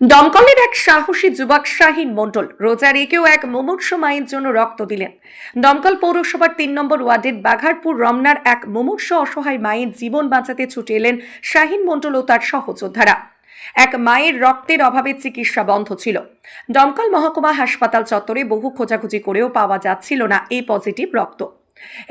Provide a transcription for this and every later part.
দমকলের এক সাহসী যুবক শাহিন মণ্ডল রোজা রেখেও এক মুমূর্ষ মায়ের জন্য রক্ত দিলেন। দমকল পৌরসভার তিন নম্বর ওয়ার্ডের বাঘারপুর রমনার এক মুমূর্ষ অসহায় মায়ের জীবন বাঁচাতে ছুটে এলেন শাহিন মণ্ডল ও তার সহযোদ্ধারা। এক মায়ের রক্তের অভাবে চিকিৎসা বন্ধ ছিল। দমকল মহকুমা হাসপাতাল চত্বরে বহু খোঁজাখুঁজি করেও পাওয়া যাচ্ছিল না এই পজিটিভ রক্ত।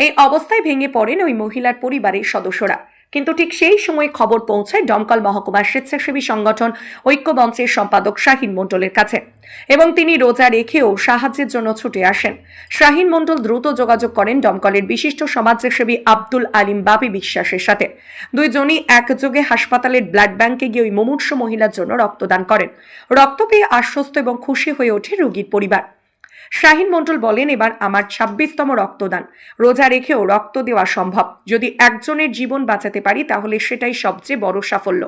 এই অবস্থায় ভেঙে পড়েন ওই মহিলার পরিবারের সদস্যরা। কিন্তু ঠিক সেই সময় খবর পৌঁছায় দমকল মহকুমার স্বেচ্ছাসেবী সংগঠন ঐক্যমঞ্চের সম্পাদক শাহিন মণ্ডলের কাছে। এবং তিনি রোজা রেখেও সাহায্যের জন্য ছুটে আসেন। শাহিন মণ্ডল দ্রুত যোগাযোগ করেন দমকলের বিশিষ্ট সমাজসেবী আব্দুল আলিম বাপি বিশ্বাসের সাথে। দুইজনই একযোগে হাসপাতালের ব্লাড ব্যাংকে গিয়ে ওই মুমূর্ষ মহিলার জন্য রক্তদান করেন। রক্ত পেয়ে আশ্বস্ত এবং খুশি হয়ে ওঠে রোগীর পরিবার। শাহিন মণ্ডল বলেন, এবার আমার ছাব্বিশতম রক্তদান। রোজা রেখেও রক্ত দেওয়া সম্ভব। যদি একজনের জীবন বাঁচাতে পারি, তাহলে সেটাই সবচেয়ে বড় সাফল্য।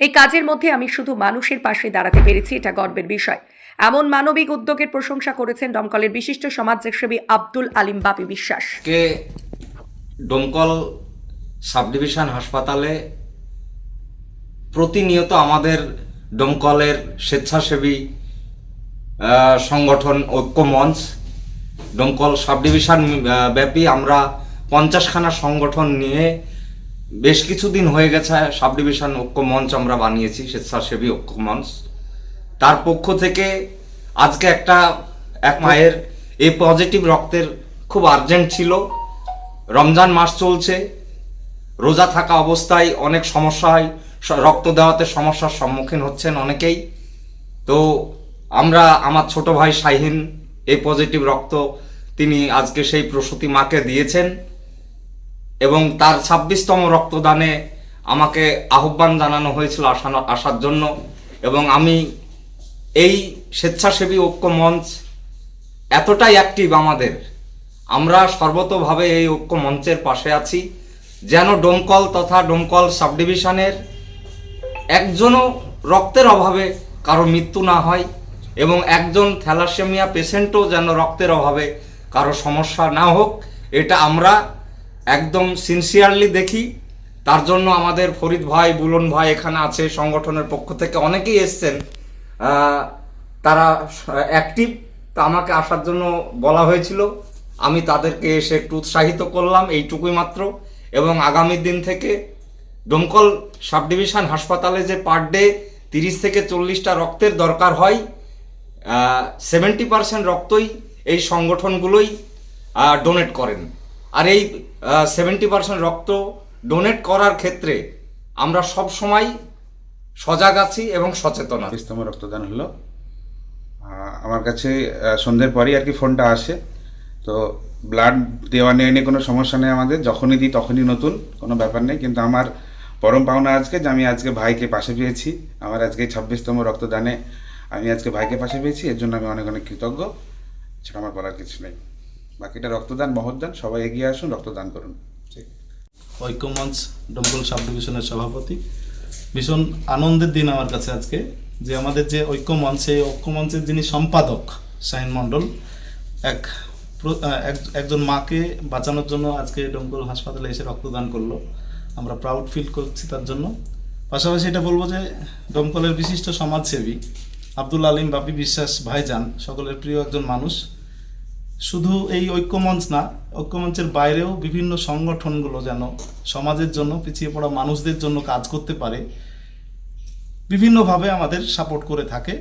এই কাজের মধ্যে আমি শুধু মানুষের পাশে দাঁড়াতে পেরেছি, এটা গর্বের বিষয়। এমন মানবিক উদ্যোগের প্রশংসা করেছেন দমকলের বিশিষ্ট সমাজসেবী আব্দুল আলিম বাপি বিশ্বাস। কে ডোমকল সাব ডিভিশন হাসপাতালে প্রতিনিয়ত আমাদের ডোমকলের স্বেচ্ছাসেবী সংগঠন ঐক্য মঞ্চ ডোমকল সাব ডিভিশন ব্যাপী আমরা পঞ্চাশখানা সংগঠন নিয়ে বেশ কিছুদিন হয়ে গেছে সাব ডিভিশন ঐক্য মঞ্চ আমরা বানিয়েছি, স্বেচ্ছাসেবী ঐক্য মঞ্চ। তার পক্ষ থেকে আজকে একটা, এক মায়ের এই পজিটিভ রক্তের খুব আর্জেন্ট ছিল। রমজান মাস চলছে, রোজা থাকা অবস্থায় অনেক সমস্যা হয় রক্ত দেওয়াতে সমস্যার সম্মুখীন হচ্ছেন অনেকেই। তো আমরা, আমার ছোট ভাই শাহিন, এই পজিটিভ রক্ত তিনি আজকে সেই প্রসূতি মাকে দিয়েছেন এবং তার ছাব্বিশতম রক্তদানে আমাকে আহ্বান জানানো হয়েছিল আসানো- আসার জন্য এবং আমি এই স্বেচ্ছাসেবী ঐক্য মঞ্চ এতটাই অ্যাক্টিভ আমাদের। আমরা সর্বতভাবে এই ঐক্য মঞ্চের পাশে আছি, যেন ডোমকল তথা ডোমকল সাব ডিভিশনের একজনও রক্তের অভাবে কারও মৃত্যু না হয়। এবং একজন থ্যালাসেমিয়া পেশেন্টও যেন রক্তের অভাবে কারও সমস্যা না হোক, এটা আমরা একদম সিনসিয়ারলি দেখি। তার জন্য আমাদের ফরিদ ভাই, বুলন ভাই এখানে আছে, সংগঠনের পক্ষ থেকে অনেকেই এসছেন। তারা অ্যাক্টিভ তা আমাকে আসার জন্য বলা হয়েছিল। আমি তাদেরকে এসে একটু উৎসাহিত করলাম এইটুকুই মাত্র। এবং আগামী দিন থেকে ডোমকল সাব ডিভিশন হাসপাতালে যে পার ডে তিরিশ থেকে চল্লিশটা রক্তের দরকার হয় সেভেন্টি পার্সেন্ট রক্তই এই সংগঠনগুলোই ডোনেট করেন। আর এই সেভেন্টি পার্সেন্ট রক্ত ডোনেট করার ক্ষেত্রে আমরা সব সময় সজাগ আছি এবং সচেতন আছি। রক্তদান হলো। আমার কাছে সন্ধ্যের পরেই আর কি ফোনটা আসে। তো ব্লাড দেওয়া নিয়ে কোনো সমস্যা নেই আমাদের। যখনই দিই, তখনই নতুন, কোনো ব্যাপার নেই। কিন্তু আমার পরম পাওনা আজকে যে আমি আজকে ভাইকে পাশে পেয়েছি। আমার আজকে ছাব্বিশতম রক্তদানে আমি আজকে ভাইকে পাশে পেয়েছি, এর জন্য আমি অনেক অনেক কৃতজ্ঞ। সেটা আমার বলার কিছু নেই। বাকিটা রক্তদান মহদান সবাই এগিয়ে আসুন, রক্তদান করুন। ঐক্যমঞ্চ ডোমকল সাব ডিভিশনের সভাপতি। ভীষণ আনন্দের দিন আমার কাছে আজকে, যে আমাদের যে ঐক্যমঞ্চ, সেই ঐক্যমঞ্চের যিনি সম্পাদক শাহিন মণ্ডল, এক এক- একজন মাকে বাঁচানোর জন্য আজকে ডোমকল হাসপাতালে এসে রক্তদান করল। আমরা প্রাউড ফিল করছি তার জন্য। পাশাপাশি এটা বলব যে ডোমকলের বিশিষ্ট সমাজসেবী আব্দুল আলিম বাপি বিশ্বাস ভাইজান, সকলের প্রিয় একজন মানুষ। শুধু এই ঐক্যমঞ্চ না, ঐক্যমঞ্চের বাইরেও বিভিন্ন সংগঠনগুলো যেন সমাজের জন্য, পিছিয়ে পড়া মানুষদের জন্য কাজ করতে পারে, বিভিন্নভাবে আমাদের সাপোর্ট করে থাকে।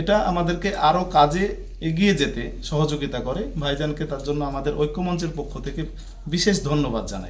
এটা আমাদেরকে আরও কাজে এগিয়ে যেতে সহযোগিতা করে। ভাইজানকে তার জন্য আমাদের ঐক্যমঞ্চের পক্ষ থেকে বিশেষ ধন্যবাদ জানাই।